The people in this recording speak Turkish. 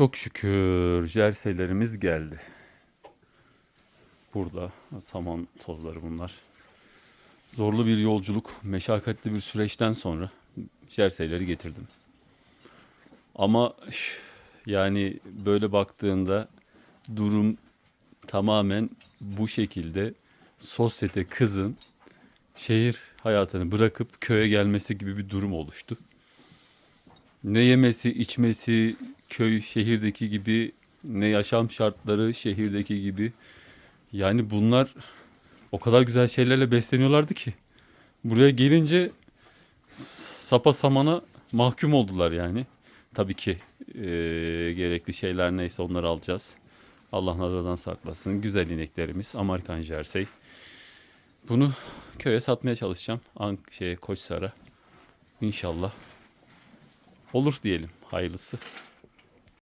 Çok şükür jerseylerimiz geldi. Burada saman tozları bunlar. Zorlu bir yolculuk, meşakkatli bir süreçten sonra jerseyleri getirdim. Ama yani böyle baktığında durum tamamen bu şekilde sosyete kızın şehir hayatını bırakıp köye gelmesi gibi bir durum oluştu. Ne yemesi, içmesi, köy şehirdeki gibi, ne yaşam şartları şehirdeki gibi. Yani bunlar o kadar güzel şeylerle besleniyorlardı ki. Buraya gelince sapa samana mahkum oldular yani. Tabii ki eee, gerekli şeyler neyse onları alacağız. Allah nazardan saklasın. Güzel ineklerimiz. Amerikan jersey. Bunu köye satmaya çalışacağım. Ank şeye Koçsar'a. İnşallah. Olur diyelim. Hayırlısı.